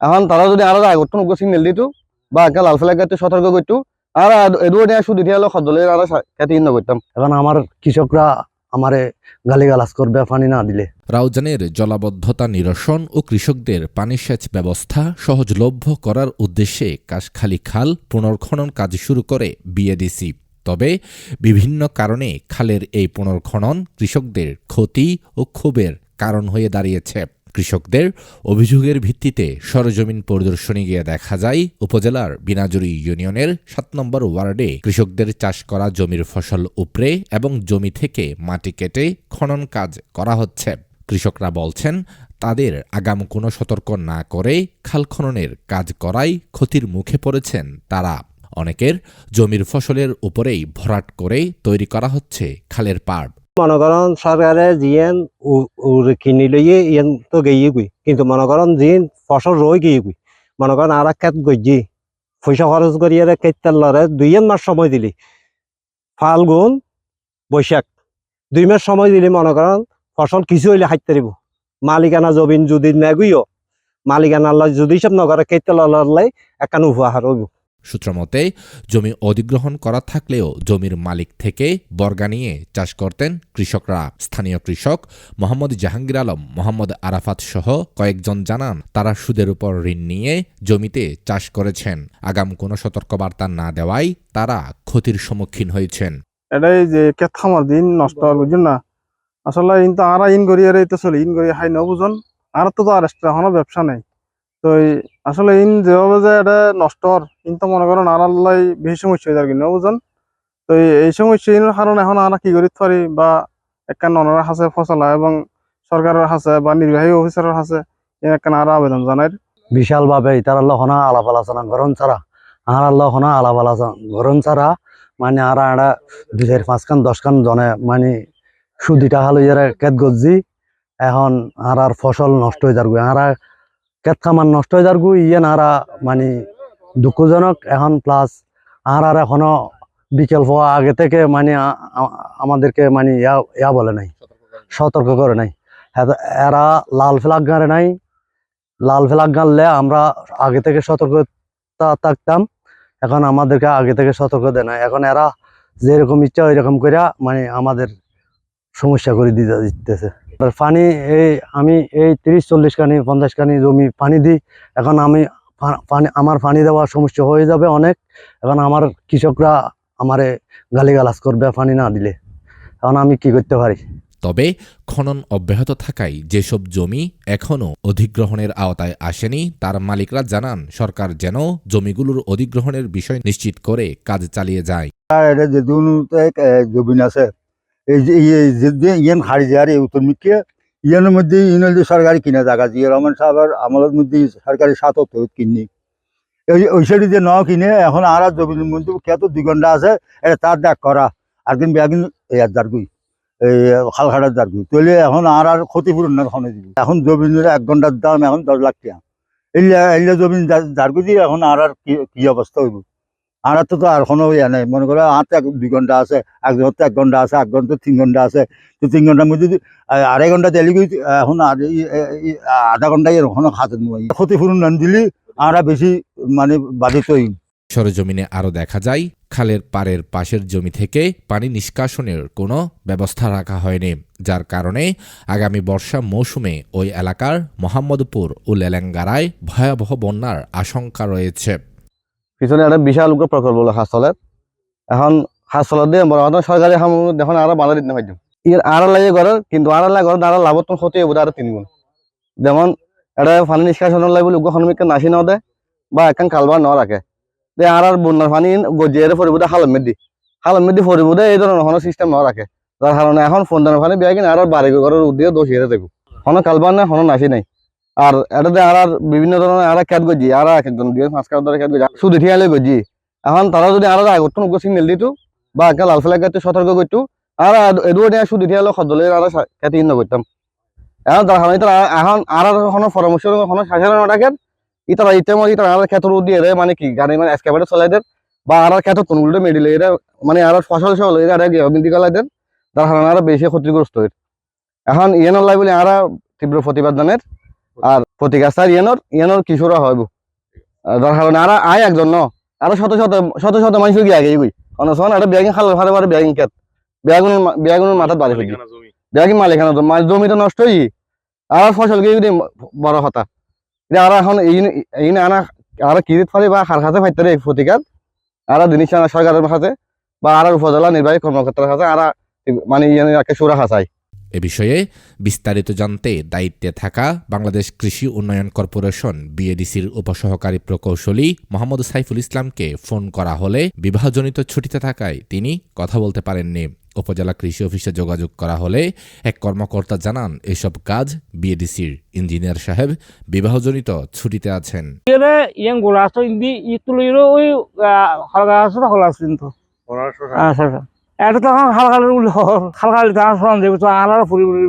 এখন তারা যদি আরও আগত নগর সিগন্যাল দিত বা একটা লাল ফ্ল্যাগ গাইতে সতর্ক করতো আর এদুও নিয়ে শুধু দিয়ে হলো সদলে আর খেতে করতাম এখন আমার কৃষকরা আমারে গালিগালাজ করবে পানি না দিলে। রাউজানের জলাবদ্ধতা নিরসন ও কৃষকদের পানি সেচ ব্যবস্থা সহজলভ্য করার উদ্দেশ্যে কাশখালী খাল পুনর্খনন কাজ শুরু করে বিএডিসি তবে বিভিন্ন কারণে খালের এই পুনর্খনন কৃষকদের ক্ষতি ও ক্ষোভের কারণ হয়ে দাঁড়িয়েছে। কৃষকদের অভিযোগের ভিত্তিতে সরজমিন পরিদর্শনে গিয়ে দেখা যায়, উপজেলার বিনাজুরি ইউনিয়নের সাত নম্বর ওয়ার্ডে কৃষকদের চাষ করা জমির ফসল উপড়ে এবং জমি থেকে মাটি কেটে খনন কাজ করা হচ্ছে। কৃষকরা বলছেন, তাদের আগাম কোনো সতর্ক না করে খাল খননের কাজ করায় ক্ষতির মুখে পড়েছেন তারা। অনেকের জমির ফসলের উপরেই ভরাট করে তৈরি করা হচ্ছে খালের পাড়। মনে করেন সরকারে জিয়েন কিনি লইয়ে ইয়েন তো গেয়ে গুই কিন্তু মনে করেন জিন ফসল রই গিয়ে গুই মনে করেন আর ক্ষেত গজি পয়সা খরচ করিয়ে কেতার লরে দুই মাস সময় দিলি। ফাল্গুন, বৈশাখ, দুই মাস সময় দিলি মনে করেন ফসল কিছু হইলে হাইতে দিব মালিকানা জমিন যদি নেগুইও মালিকানা যদি সব নগরে কেতার লড়লাই একান উপহার হইব। সূত্রমতে জমি অধিগ্রহণ করা থাকলেও জমির মালিক থেকে বর্গা নিয়ে চাষ করতেন কৃষকরা। স্থানীয় কৃষক মোহাম্মদ জাহাঙ্গীর আলম, মোহাম্মদ আরাফাত সহ কয়েকজন জানান, তারা সুদের উপর ঋণ নিয়ে জমিতে চাষ করেছেন। আগাম কোনো সতর্কবার্তা না দেওয়ায় তারা ক্ষতির সম্মুখীন হয়েছেন। এটাই যে কেত খামার দিন, নষ্ট হল, বুঝুন না। আসলে ইন তো আর ইন তো চলে ইন করি হাই ন বুঝুন আর তো আর এক্সট্রা কোনো ব্যবসা নেই। তো আসলে ইন যেভাবে যে এটা নষ্ট হর ইন তো মনে করেন আর আল্লাহ বেশি সমস্যা হয়ে যাবে কিনা তো এই- সমস্যা ইনের এখন আমরা কি করি পারি বা একখান ননার হাসে ফসলা এবং সরকারের হাসে বা নির্বাহী অফিসারের হাসে একখান আর আবেদন জানাই। বিশাল ভাবে তার আল্লাহ হনা আলাপ আলোচনা গরম ছাড়া, আর আল্লাহ হনা আলাপ আলোচনা গরম ছাড়া মানে আর আড়া দুই চার পাঁচ খান দশ খান জনে মানে সুদি টাকা লইয়ারে কেত গজি এখন আর আর ফসল নষ্ট হয়ে যার আর কেত খামার নষ্ট হয়ে যাওয়ার যার ইয়ে আরা মানে দুঃখজনক এখন প্লাস আর আর এখনও বিকেল হওয়া আগে থেকে মানে আমাদেরকে মানে ইয়া ইয়া বলে নাই, সতর্ক করে নাই। এরা লাল ফ্লাগ গাঁড়ে নাই, লাল ফ্লাগ গানলে আমরা আগে থেকে সতর্ক তা- থাকতাম, এখন আমাদেরকে আগে থেকে সতর্ক দেয় না এখন এরা যেরকম ইচ্ছা ওইরকম করে মানে আমাদের সমস্যা করে দিতে, দিতেছে। পানি এই আমি এই তিরিশ চল্লিশ কানি পঞ্চাশ কানি জমি পানি দিই। এখন আমি পানি আমার পানি দেওয়ার সমস্যা হয়ে যাবে অনেক। এখন আমার কৃষকরা আমারে গালিগালাজ করবে পানি না দিলে। এখন আমি কি করতে পারি? তবে খনন অব্যাহত থাকায় যেসব জমি এখনও অধিগ্রহণের আওতায় আসেনি তার মালিকরা জানান সরকার যেন জমিগুলোর অধিগ্রহণের বিষয় নিশ্চিত করে কাজ চালিয়ে যায়। আর এটা যে দুনুতে জমিন আছে এই যে ইয়ান হারি যার এই উত্তর মিটকে মধ্যে হল সরকারি কিনা জায়গা জিয়া রহমান সাহেবের আমলের মধ্যে সরকারি সাত কিনি ওই ওই সাইডে যে ন কিনে, এখন আর জমিনের মধ্যে কত দুই ঘণ্টা আছে, এটা তার ডাক করা। আর দিন বেগিন ইয়ার দারগুই এই খালখাটার দারগুই তাহলে এখন আর আর ক্ষতিপূরণ না দিব। এখন জমিনের এক ঘণ্টার দাম এখন দশ লাখ টাকা। এলিয়া এলিয়া জমিন দারগুই দিয়ে এখন আর আর কি অবস্থা হইব? আর তো আর কোনো ইয়ে নেই। মনে করো আর তো এক, দুই ঘণ্টা আছে একজন তো এক ঘণ্টা আছে, এক ঘণ্টা তিন ঘণ্টা আছে। তো তিন ঘণ্টার মধ্যে আড়াই ঘণ্টা গই এখন আধা ঘণ্টা এরকম হাতে ক্ষতিপূরণ না দিলে আমরা বেশি মানে বাধিত হই। সরজমিনে আরও দেখা যায়, খালের পাড়ের পাশের জমি থেকে পানি নিষ্কাশনের কোনো ব্যবস্থা রাখা হয়নি। যার কারণে আগামী বর্ষা মৌসুমে ওই এলাকার মোহাম্মদপুর ও লেলেঙ্গারায় ভয়াবহ বন্যার আশঙ্কা রয়েছে। পিছনে একটা বিশাল প্রকল্প হলো হাসপাতালের এখন হাসপাতাল দিয়ে বড় সরকারি দেখুন আরও বাধা দিতে পারতাম এর আর লাগে ঘরের কিন্তু আর লাগে ঘরের আরও লাভত্তম ক্ষতি হবে আরও তিন যেমন এটা পানি নিষ্কাশন লাগবে লোক হনুমিকে নাসি না দেয় বা এখন কালবার ন রাখে যে আর আর বন্যার পানি গজিয়ে ফরিবুদে হালম মেদি হালম মেদি ফরিবুদে এই ধরনের কোনো সিস্টেম ন রাখে যার কারণে এখন ফোন পানি বিয়া কিনে আর বাড়ি ঘরের উদ্দিকে দোষ হিরে দেবো কোনো কালবার নাই কোনো নাসি নাই। আর এটাতে আর আর বিভিন্ন ধরনের আর খেত গজি আর এক একজন, দুই পাঁচ কাঠ ধরে খেত গজি। শুধু ঠিয়ালে গজি। এখন তারা যদি আর আগত নগর সিগন্যাল দিত, বা একটা লাল ফ্ল্যাগ গাইতে, সতর্ক করতো আর এদুও নিয়ে শুধু ঠিয়ালে সদলে আর খেতে ইন্ন করতাম এখন তারা এখন আর আর কোনো পরামর্শ, কোনো সাধারণ থাকে, ইতারা ইতে মধ্যে ইতারা আর খেতর দিয়ে দেয় মানে কি গাড়ি মানে এসকেভেটর চলাই দেন বা আর খেত কোনগুলো মেডিল এরা মানে আর ফসল সহ এরা আর বিন্দি গলাই দেন তার কারণে আর বেশি ক্ষতিগ্রস্ত এখন ইয়ে নলাই বলে আর তীব্র প্রতিবাদ জানের আর প্রতি গাছ তার ইয়েনর ইয়েনর কিশোরা হইব দরকার হলে আর আয় একজন ন। আরও শত শত শত শত মানুষ গিয়ে আগে গই। অনসন একটা বেগিং খাল ফারে ফারে বেগিং কেত বেগুন বেগুনের মাথাত বাড়ি ফেলি। বেগিং মালিকানা তো মাছ জমি তো নষ্ট হই আর ফসল গিয়ে যদি বড় হতা। এটা আর এখন এই এই না আনা আর কিরিত ফালি বা হার খাতে ফাইতে প্রতিকার। আর জিনিস আনা সরকারের কাছে বা আর উপজেলা নির্বাহী কর্মকর্তার কাছে আর মানে ইয়ে একে সুরা হাসাই এ বিষয়ে বিস্তারিত জানতে দায়িত্বে থাকা বাংলাদেশ কৃষি উন্নয়ন কর্পোরেশন বিএডিসির উপসহকারী প্রকৌশলী মোহাম্মদ সাইফুল ইসলামকে ফোন করা হলে বিবাহজনিত ছুটিতে থাকায় তিনি কথা বলতে পারেননি। উপজেলা কৃষি অফিসে যোগাযোগ করা হলে এক কর্মকর্তা জানান এসব কাজ বিএডিসির ইঞ্জিনিয়ার সাহেব বিবাহজনিত ছুটিতে আছেন। এটা তখন হালকা হালকা হালকা তার সরঞ্জাম তো আলাদা ফুরি ফুরি